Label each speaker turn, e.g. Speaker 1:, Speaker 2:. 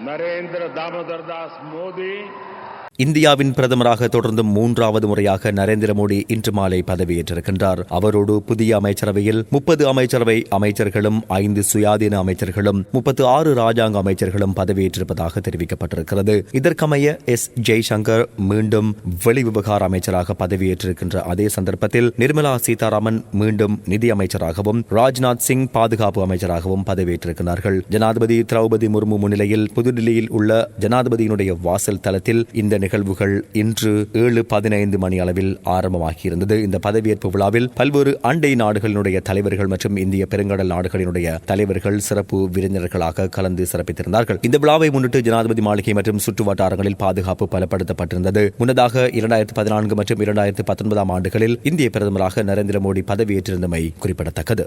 Speaker 1: नरेंद्र दामोदर दास मोदी
Speaker 2: இந்தியாவின் பிரதமராக தொடர்ந்து மூன்றாவது முறையாக நரேந்திர மோடி இன்று மாலை பதவியேற்றிருக்கின்றார். அவரோடு புதிய அமைச்சரவையில் முப்பது அமைச்சரவை அமைச்சர்களும் ஐந்து சுயாதீன அமைச்சர்களும் முப்பத்து ஆறு ராஜாங்க அமைச்சர்களும் பதவியேற்றிருப்பதாக தெரிவிக்கப்பட்டிருக்கிறது. இதற்கமைய எஸ். ஜெய்சங்கர் மீண்டும் வெளிவிவகார அமைச்சராக பதவியேற்றிருக்கின்ற அதே சந்தர்ப்பத்தில் நிர்மலா சீதாராமன் மீண்டும் நிதி அமைச்சராகவும் ராஜ்நாத் சிங் பாதுகாப்பு அமைச்சராகவும் பதவியேற்றிருக்கிறார்கள். ஜனாதிபதி திரௌபதி முர்மு முன்னிலையில் புதுடில்லியில் உள்ள ஜனாதிபதியினுடைய வாசல் தளத்தில் இந்த நிகழ்வுகள் இன்று ஏழு பதினைந்து மணி அளவில் ஆரம்பமாகியிருந்தது. இந்த பதவியேற்பு விழாவில் பல்வேறு அண்டை நாடுகளினுடைய தலைவர்கள் மற்றும் இந்திய பெருங்கடல் நாடுகளினுடைய தலைவர்கள் சிறப்பு விருந்தினர்களாக கலந்து சிறப்பித்திருந்தார்கள். இந்த விழாவை முன்னிட்டு ஜனாதிபதி மாளிகை மற்றும் சுற்று வட்டாரங்களில் பாதுகாப்பு பலப்படுத்தப்பட்டிருந்தது. முன்னதாக இரண்டாயிரத்து பதினான்கு மற்றும் இரண்டாயிரத்து பத்தொன்பதாம் ஆண்டுகளில் இந்திய பிரதமராக நரேந்திர மோடி பதவியேற்றிருந்தமை குறிப்பிடத்தக்கது.